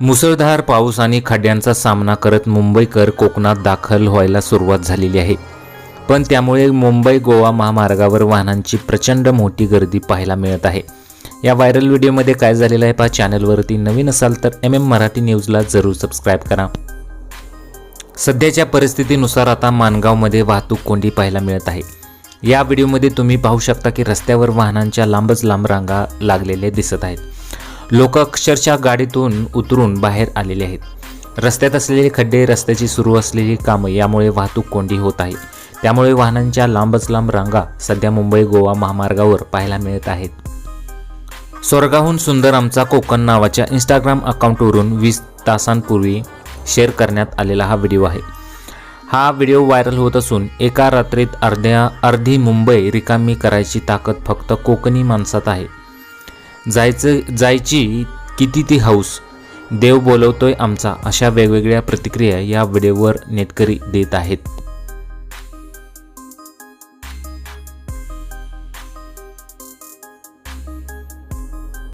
मुसळधार पाऊस आणि खड्ड्यांचा सामना करत मुंबईकर कोकणात दाखल व्हायला सुरुवात झालेली आहे. पण त्यामुळे मुंबई गोवा महामार्गावर वाहनांची प्रचंड मोठी गर्दी पाहायला मिळत आहे. या व्हायरल व्हिडिओमध्ये काय झालेलं आहे पहा चॅनलवरती नवीन असाल तर एम एम मराठी न्यूजला जरूर सबस्क्राईब करा. सध्याच्या परिस्थितीनुसार आता मानगावमध्ये वाहतूक कोंडी पाहायला मिळत आहे. या व्हिडिओमध्ये तुम्ही पाहू शकता की रस्त्यावर वाहनांच्या लांबच लांब रांगा लागलेल्या दिसत आहेत. लोक अक्षरशः गाडीतून उतरून बाहेर आलेले आहेत. रस्त्यात असलेले खड्डे रस्त्याची सुरू असलेली कामं यामुळे वाहतूक कोंडी होत आहे. त्यामुळे वाहनांच्या लांबच लांब रांगा सध्या मुंबई गोवा महामार्गावर पाहायला मिळत आहेत. स्वर्गाहून सुंदर आमचा कोकण नावाच्या इंस्टाग्राम अकाउंटवरून वीस तासांपूर्वी शेअर करण्यात आलेला हा व्हिडिओ आहे. हा व्हिडिओ व्हायरल होत असून एका रात्रीत अर्ध्या अर्धी मुंबई रिकामी करायची ताकद फक्त कोकणी माणसात आहे. जायचं जायची किती ती हौस. देव बोलवतोय आमचा अशा वेगवेगळ्या प्रतिक्रिया या व्हिडिओवर नेटकरी देत आहेत.